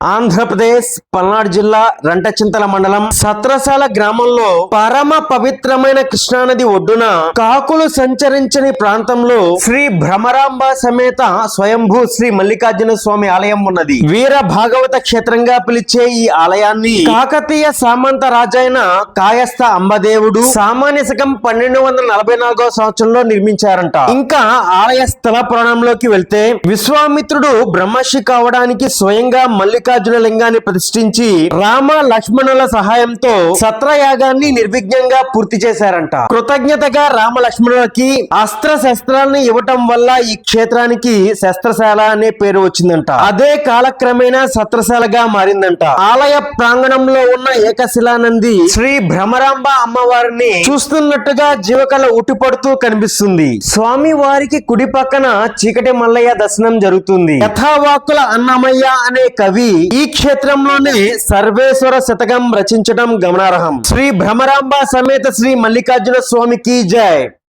ఆంధ్రప్రదేశ్ పల్నాడు జిల్లా రంటచింతల మండలం సత్రసాల గ్రామంలో పరమ పవిత్రమైన కృష్ణానది ఒడ్డున కాకులు సంచరించని ప్రాంతంలో శ్రీ భ్రమరాంబ సమేత స్వయంభూ శ్రీ మల్లికార్జున స్వామి ఆలయం ఉన్నది. వీర భాగవత క్షేత్రంగా పిలిచే ఈ ఆలయాన్ని కాకతీయ సామంత రాజైన కాయస్థ అంబదేవుడు సామాన్య శకం పన్నెండు వందల నలభై నాలుగో సంవత్సరంలో నిర్మించారంట. ఇంకా ఆలయ స్థల పురాణంలోకి వెళ్తే విశ్వామిత్రుడు బ్రహ్మర్షి కావడానికి స్వయంగా మల్లికార్జున లింగాన్ని ప్రతిష్ఠించి రామ లక్ష్మణుల సహాయంతో సత్రయాగాన్ని నిర్విఘ్నంగా పూర్తి చేశారంట. కృతజ్ఞతగా రామ లక్ష్మణులకి అస్త్ర శస్త్రాన్ని ఇవ్వటం వల్ల ఈ క్షేత్రానికి శస్త్రశాల అనే పేరు వచ్చిందంట. అదే కాలక్రమేణా సత్రశాలగా మారిందంట. ఆలయ ప్రాంగణంలో ఉన్న ఏకశిలానంది శ్రీ భ్రమరాంబ అమ్మవారిని చూస్తున్నట్టుగా జీవకళ ఉట్టిపడుతూ కనిపిస్తుంది. స్వామి వారికి కుడి పక్కన చీకటి మల్లయ్య దర్శనం జరుగుతుంది. యథావాకుల అన్నమయ్య అనే కవి ఈ క్షేత్రంలోనే సర్వేశ్వర శతకం రచించడం గమనార్హం. శ్రీ భ్రమరాంబ సమేత శ్రీ మల్లికార్జున స్వామికి జై.